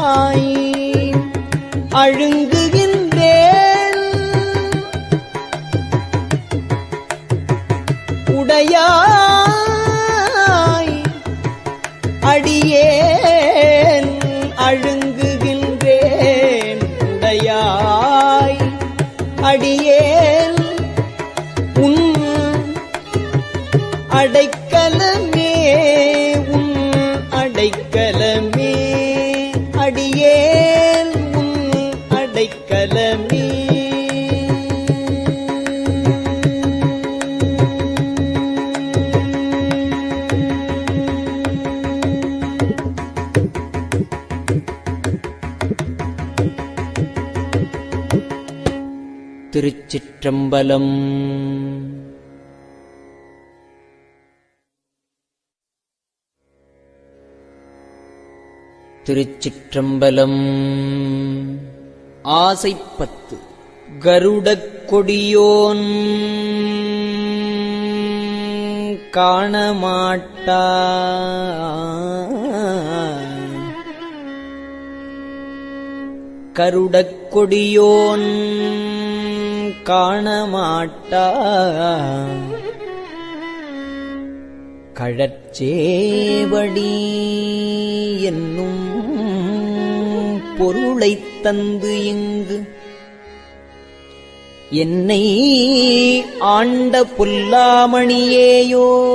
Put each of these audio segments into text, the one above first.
தாய் அழுங்குகின்றேன். உடையாய் திருச்சிற்றம்பலம். திருச்சிற்றம்பலம் ஆசைப்பத்து கருடக் கொடியோன். காணமாட்டா கருடக் கொடியோன். காணமாட்டா. கழற்சேவடி என்னும் பொருளைத் தந்து இங்கு என்னை ஆண்ட புல்லாமணியேயோ.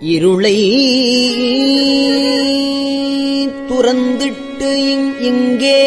இருளை துறந்திட்டு இங்கே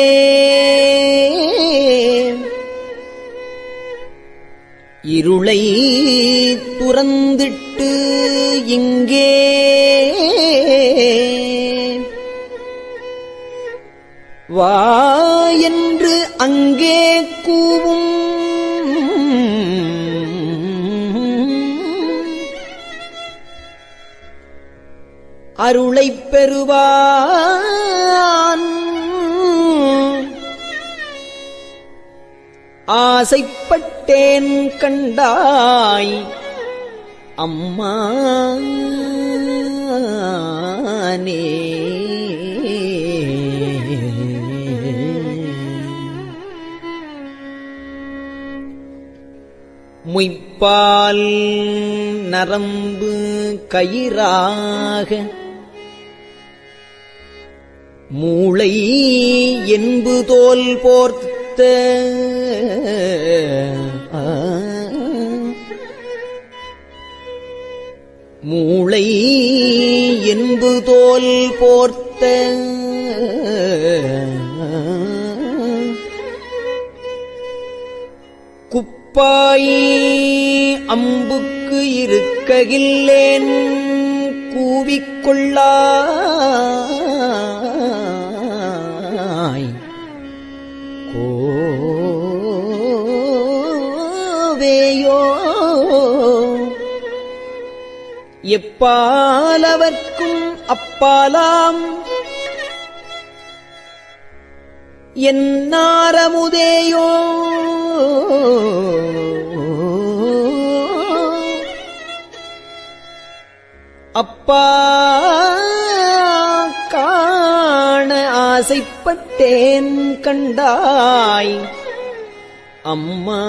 முய்ப்பால் நரம்பு கயிறாக மூளை என்பு தோல் போர்த்த மூளை என்பு தோல் போர்த்த குப்பாய் அம்புக்கு இருக்ககில்லேன் கூவிக்கொள்ளாய் கோவேயோ. எப்பாலவர்க்கும் அப்பாலாம் என்னாரமுதேயோ அப்பா காண ஆசைப்பட்டேன் கண்டாய். அம்மா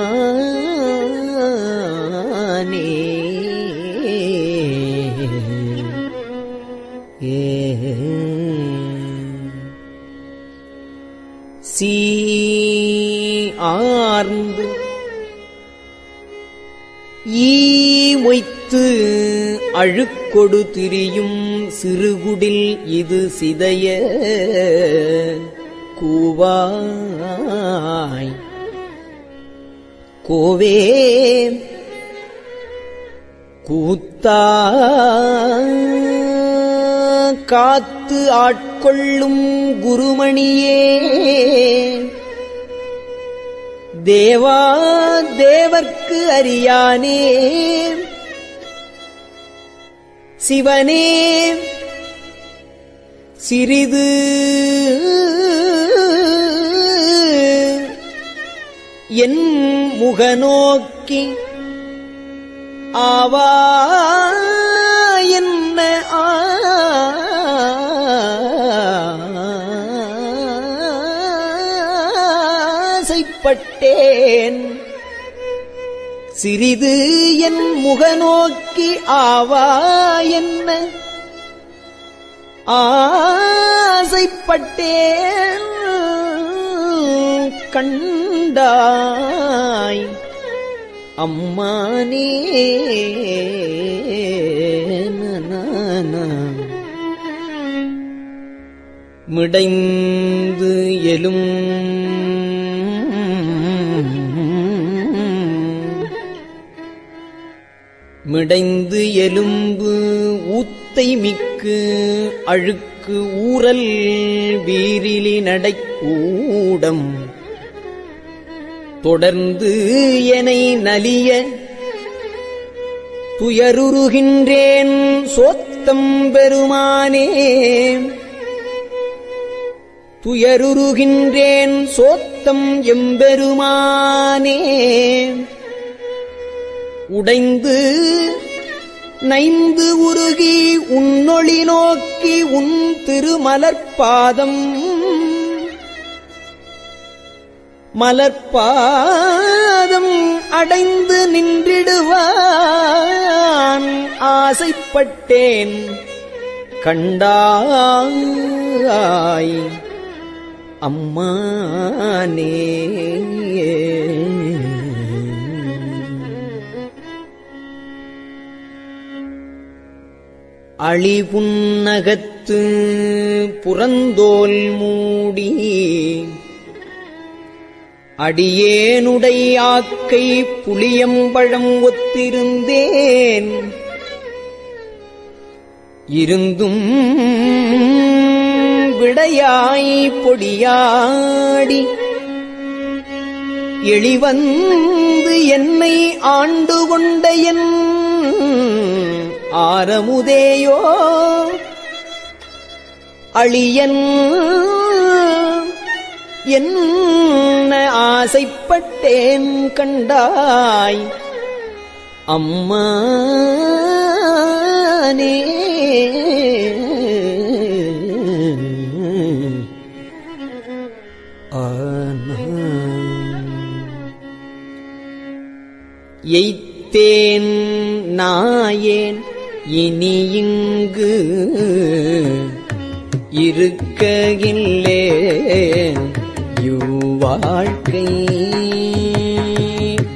சீ ஆர்ந்து ஈ மொய்த்து அழுக்கொடு திரியும் சிறுகுடில் இது சிதைய கூவாய். கோவே கூத்தா காத்து ஆட்கொள்ளும் குருமணியே. தேவா தேவர்க்கு அறியானே. சிவனே சிறிது என் முகநோக்கி ஆவா என்ன ஆ ஆசைப்பட்டேன் சிறிது என் முகநோக்கி ஆவா என்ன? ஆசைப்பட்டேன். கண்டாய். அம்மானே. மிடைந்து எலும் மிடைந்து எலும்பு ஊத்தை மிக்கு அழுக்கு ஊரல் வீரிலி நடைக்கூடம். தொடர்ந்து எனை நலிய துயருருகின்றேன் சோத்தம் பெருமானே. துயருருகின்றேன் சோத்தம் எம்பெருமானே. உடைந்து நைந்து உருகி உன்னொளி நோக்கி உன் திருமலர்பாதம் மலர்பாதம் அடைந்து நின்றிடுவான். ஆசைப்பட்டேன் கண்டாய் அம்மானே. அழிவுன்னகத்து புறந்தோல் மூடி அடியேனுடையாக்கை புளியம்பழம் ஒத்திருந்தேன். இருந்தும் விடையாய் பொடியாடி. எளிவந்து என்னை ஆண்டு கொண்ட என் ஆரமுதேயோ? அழியன் என்ன ஆசைப்பட்டேன் கண்டாய்? அம்மானே. எய்த்தேன் நாயேன். இனி இங்கு இருக்கையில்லே இவ்வாழ்க்கை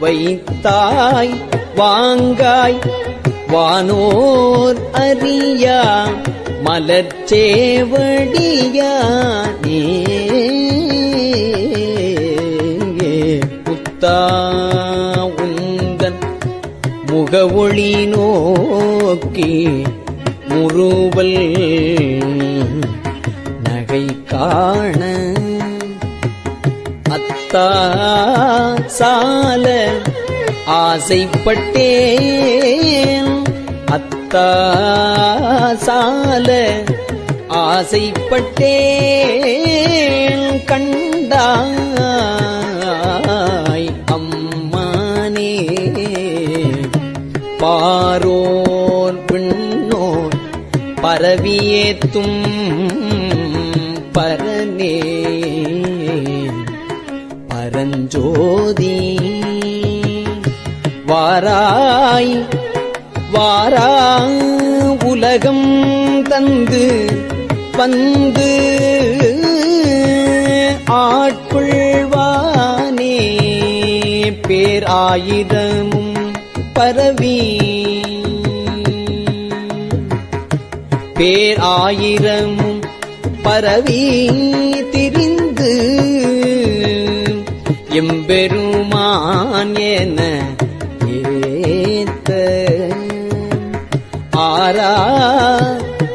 வைத்தாய் வாங்காய் வானோர் அறியா மலர்ச்சேவடியா நீ முகவொளி நோக்கி முருவல் நகை காண. அத்தா சால ஆசைப்பட்டேன். அத்தா சால ஆசைப்பட்டேன். கண்டாய் பாரோன் விண்ணோர் பரவியேத்தும் பரனே. பரஞ்சோதி வாராய் வாரா உலகம் தந்து வந்து ஆட்கொள்வானே. பேராயுதமும் பரவி. பேர் ஆயிரமும் பரவி திரிந்து. எம்பெருமான் என ஏத்த ஆரா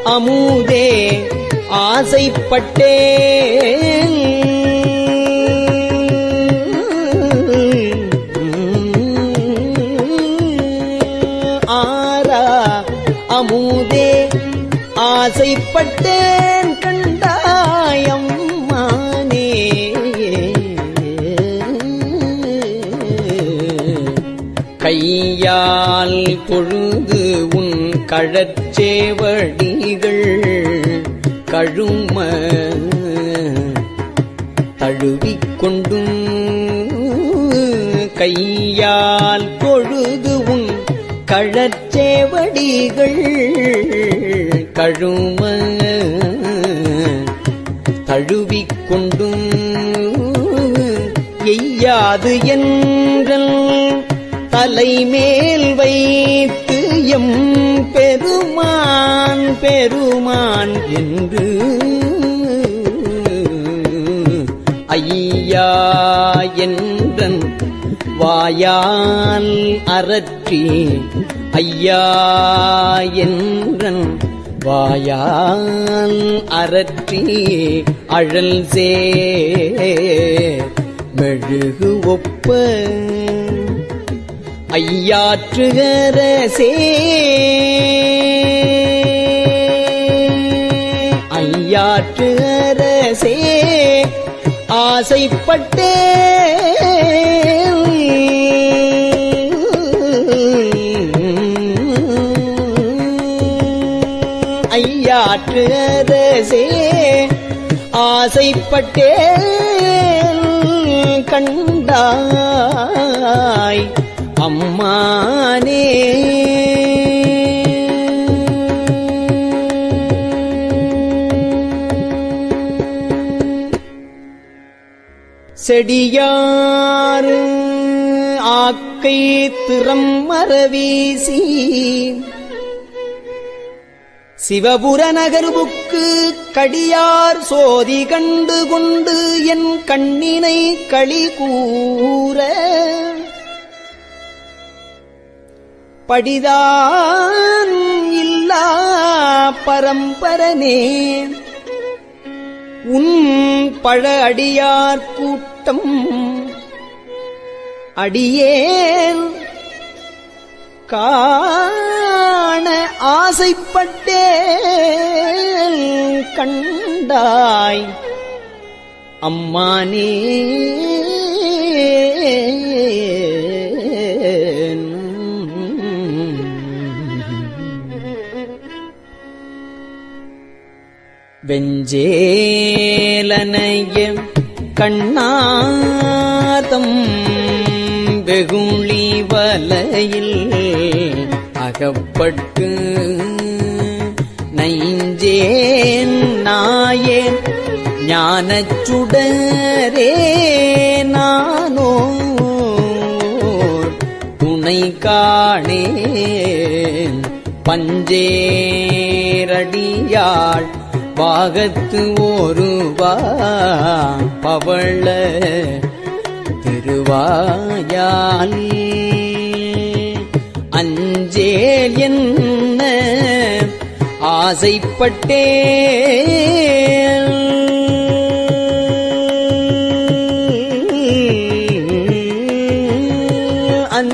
அமுதே ஆசைப்பட்டேன். பட்டேன் கண்டாயம் மானே கையால் பொழுது உன் கழச்சேவடிகள் கழும தழுவிக்கொண்டும். கையால் பொழுது உன் கழச்சேவடிகள் கழும தழுவிக்கொண்டு எய்யாது என்றல் தலைமேல் வைத்து எம் பெருமான் பெருமான் என்று ஐயா என்றன் வாயால் அரற்றி ஐயா என்றன் வாயான் அரற்றி அழல் சே மெழுகு ஒப்ப ஐயாற்றுகரசே ஐயாற்றுகரசே ஆசைப்பட்டே ஐயாற்று ஆசைப்பட்டே கண்டாய் அம்மானே. செடியாறு ஆக்கை திறம் மரவீசி சிவபுர நகர்வுக்கு கடியார் சோதி கண்டு கொண்டு என் கண்ணினை களி கூற. படிதான் இல்லா பரம்பரனே. உன் பழ அடியார் கூட்டம் அடியேன். கா காண ஆசைப்பட்டே கண்டாய். அம்மானே வெஞ்சேலனைய கண்ணாதம் வெகுளி வலையில் அகப்பட்டு நைஞ்சேன் நாயேன் ஞானச்சுடரே நானோ துணை காணேன். பஞ்சேரடியாள் பாகத்து ஒருவா பவள திருவாயால் அஞ்சேல் என்ன? ஆசைப்பட்டே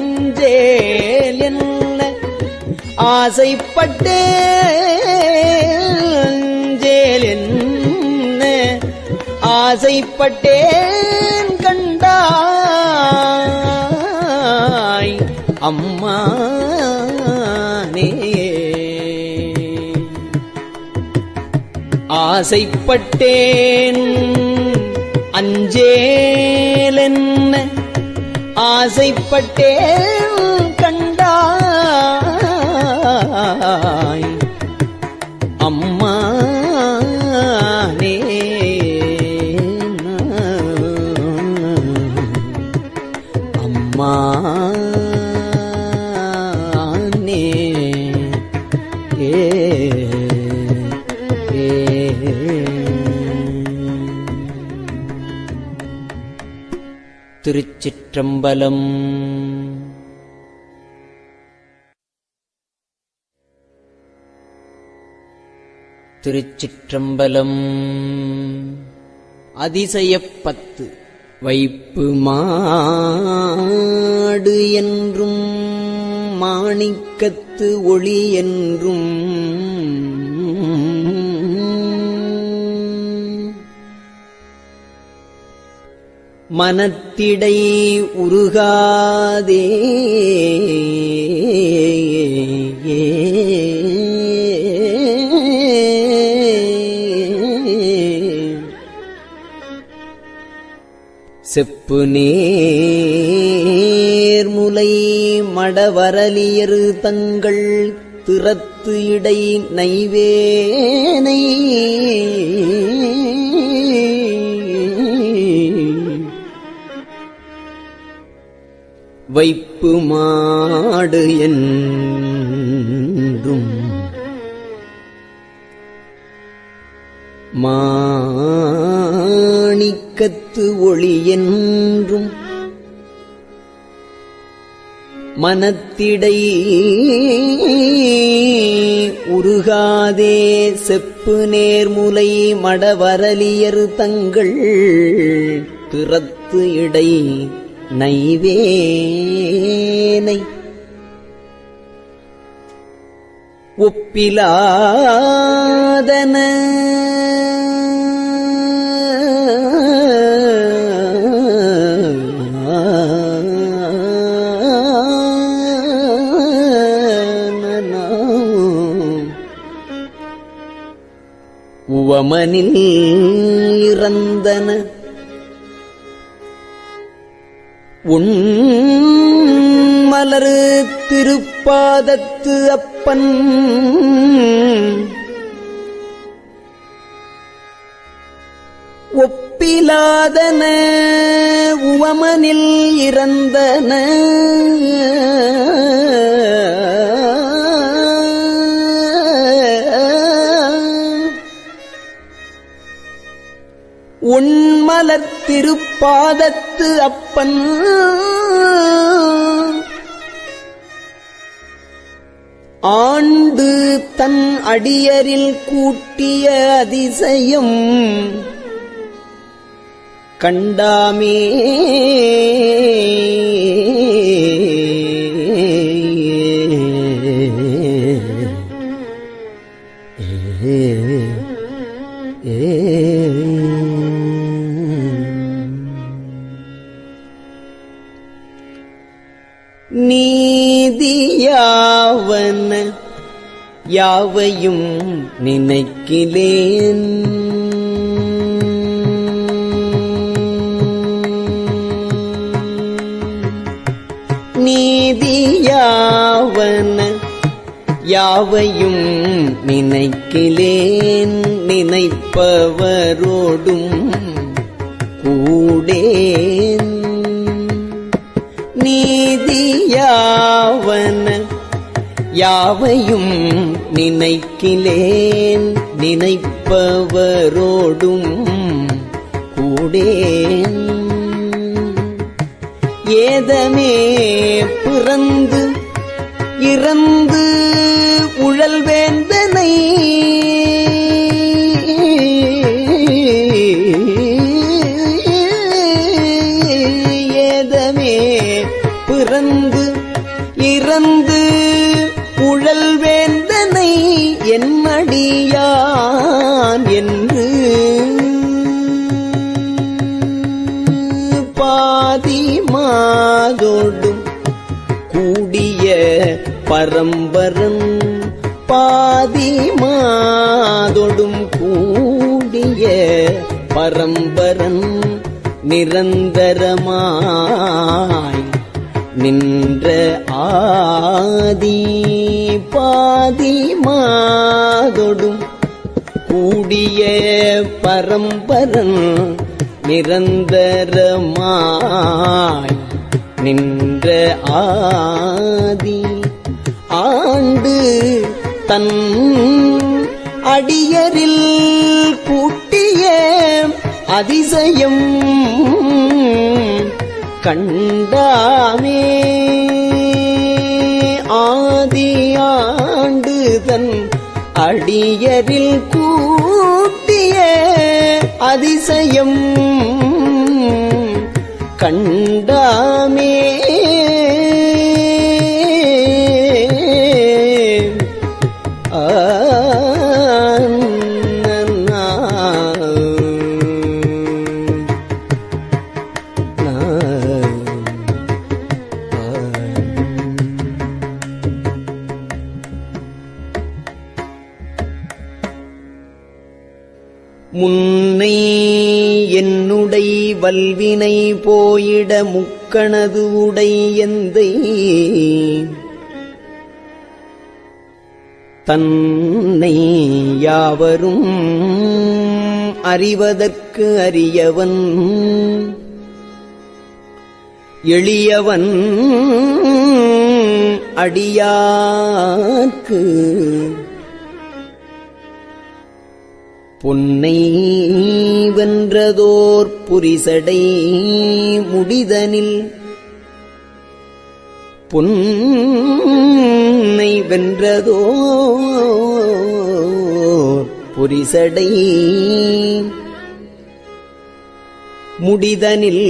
அஞ்சேல் என்ன? ஆசைப்பட்டே அஞ்சேல் என்ன? ஆசைப்பட்டேன் கண்டாய். அம்மா. ஆசைப்பட்டேன். அஞ்சேலென்ன ஆசைப்பட்டேன் கண்டாய். அம்மானே அம்மா ஏ திருச்சிற்றம்பலம். திருச்சிற்றம்பலம். அதிசயப்பத்து வைப்பு மாடு என்றும் மாணிக்கத்து ஒளி என்றும் மனத்திடை உருகாதே. செப்பு நேர்முலை மடவரலியரு தங்கள் திறத்து இடை நைவேனை. வைப்பு மாடு என்றும் மாணிக்கத்து ஒளி என்றும் மனத்திடை உருகாதே செப்பு நேர்முலை மடவரலியர் தங்கள் திறத்து இடை நைவேனை ஒப்பிலாதன. உவமனில் இறந்த திருப்பாதத்து அப்பன். ஆண்டு தன் அடியரில் கூட்டிய அதிசயம் கண்டாமே. யாவையும் நினைக்கிலேன் நீதியாவன யாவையும் நினைக்கிலேன் நினைப்பவரோடும் கூடேன். நீதியாவன யாவையும் நினைக்கிலேன். நினைப்பவரோடும் கூடேன். ஏதமே பிறந்து இறந்து உழல் வேந்தனை பரம்பரன் பாதி மாதொடும் கூடிய பரம்பரன் நிரந்தரமாய் நின்ற ஆதி பாதி மாதொடும் கூடிய பரம்பரன் நிரந்தரமாய் நின்ற ஆதி ஆண்டு தன் அடியரில் கூட்டிய அதிசயம் கண்டாமே. ஆதி ஆண்டு தன் அடியரில் கூட்டிய அதிசயம் முக்கணது உடை எந்தை. தன்னை யாவரும் அறிவதற்கு அறியவன். எளியவன் அடியாக்கு பொன்னை வென்றதோர் புரிசடை முடிதனில். பொன்னை வென்றதோர் புரிசடை முடிதனில்.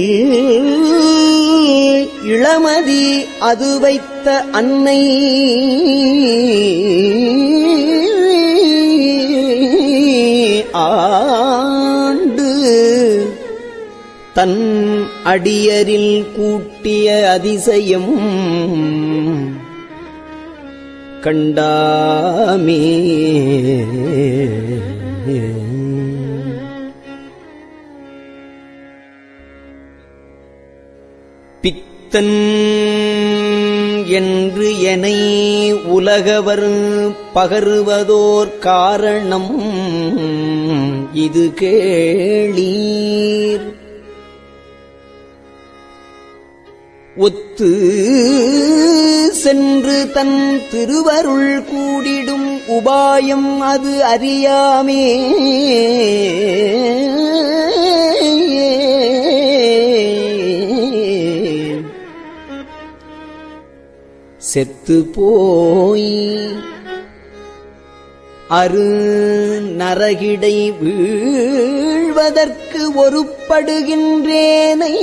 இளமதி அது வைத்த அன்னை ஆண்டு தன் அடியரில் கூட்டிய அதிசயம் கண்டாமே. பித்தன் என்று எனை உலகவர் பகருவதோர் காரணம் இது கேளீர். ஒத்து சென்று தன் திருவருள் கூடிடும் உபாயம் அது அறியாமே. செத்து போய் அரு நரகிடை வீழ்வதற்கு ஒருப்படுகின்றேனை.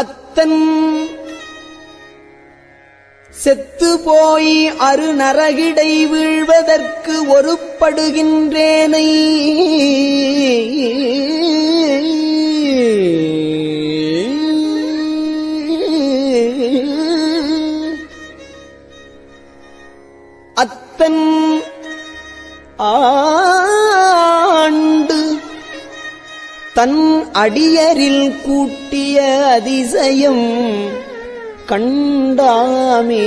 அத்தன் செத்து போய் அரு நரகிடை வீழ்வதற்கு ஒருப்படுகின்றேனை. தன் ஆண்டு தன் அடியரில் கூட்டிய அதிசயம் கண்டாமே.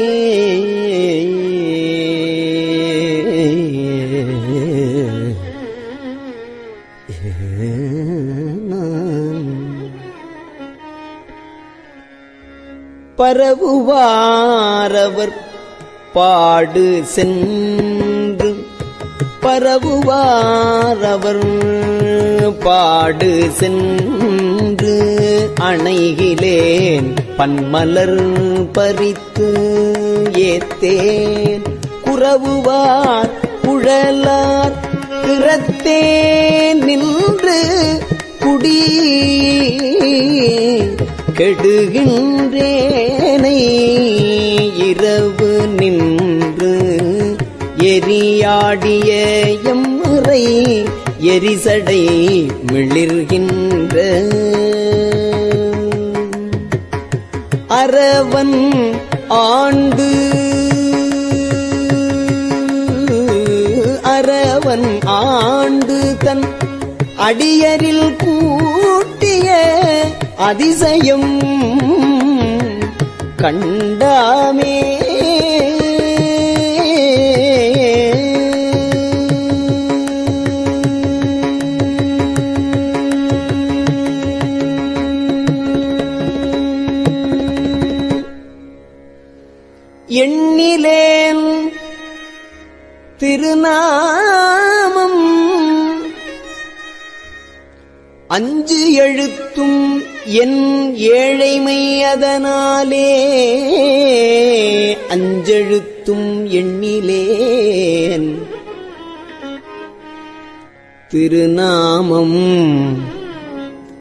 பரவுவாரவர் பாடு சென்று பரவுவாரவர் பாடு சென்று அணைகிலேன் பன்மலர் பறித்து ஏத்தேன். குறவுவார் குழலார் திறத்தே நின்று குடி. கெடுகின்றேனை. இரவு நின்று எரியாடிய எம்முறை எரிசடை மிளிர்கின்ற. அரவன் ஆண்டு அரவன் ஆண்டு தன் அடியரில் அதிசயம் கண்டாமே. என் ஏழைமை அதனாலே அஞ்செழுத்தும் எண்ணிலேன். திருநாமம்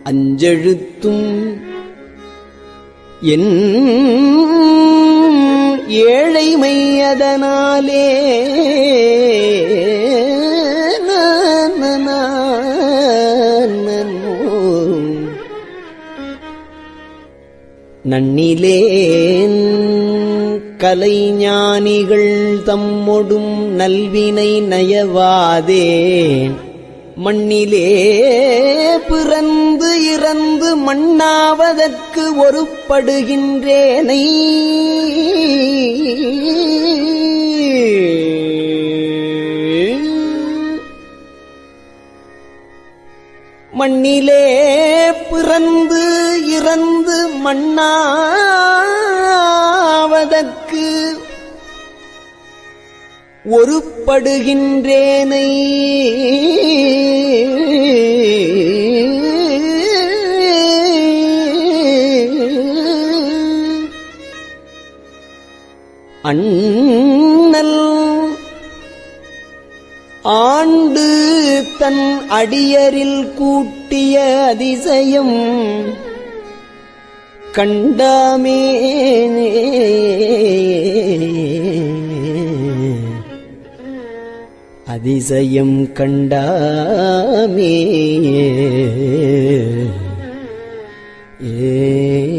அஞ்செழுத்தும் என் ஏழைமை அதனாலே நன்னிலேன் கலைஞானிகள் தம்மொடும் நல்வினை நயவாதேன். மண்ணிலே பிறந்து இறந்து மண்ணாவதற்கு ஒருப்படுகின்றேனை. மண்ணிலே பிறந்து இறந்து மண்ணாவதற்கு ஒருப்படுகின்றேனை. அண்ணல் ஆண்டு தன் அடியரில் கூட்டிய அதிசயம் கண்டாமே. அதிசயம் கண்டாமே. ஏ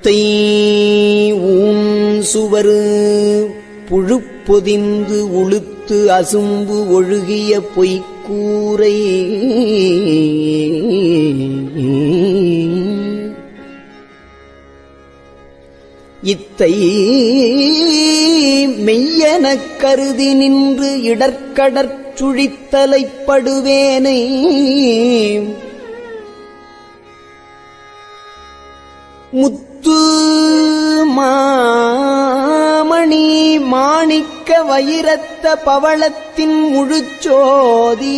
பொத்தை ஊம் சுவரு புழுப்பொதிந்து உளுத்து அசும்பு ஒழுகிய பொய்க்கூரை. இத்தை மெய்யெனக் கருதி நின்று இடர்க்கடற் முத்து முத்து மாமணி மாணிக்க வைரத்த பவளத்தின் முழுச்சோதி.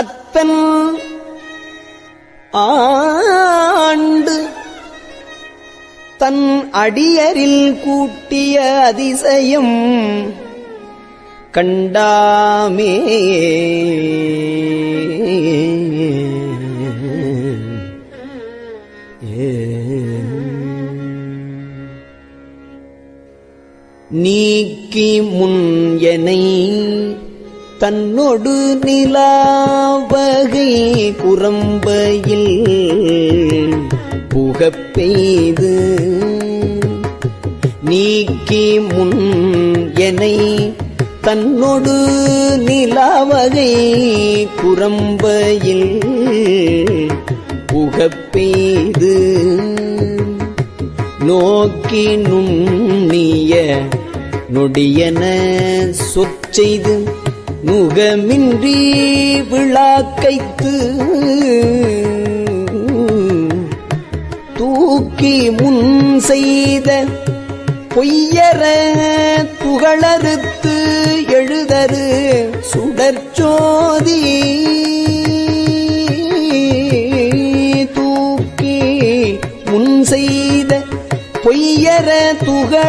அத்தன் ஆண்டு தன் அடியரில் கூட்டிய அதிசயம் கண்டாமே. நீக்கி முன் எனை தன்னொடு நிலாவகை குரம்பையில் புகப்பெய்து. நீக்கி முன் எனை தன்னொடு நிலாவகை புறம்பையில் புகப்பெய்து நோக்கி நுண்ணிய நொடியன சொற்செய்து நுகமின்றி விழாக்கைத்து தூக்கி முன் செய்த பொய்யற புகழறுத்து எழுதரு சுடற்சோதி தூக்கி முன் செய்த பொய்யற துகள்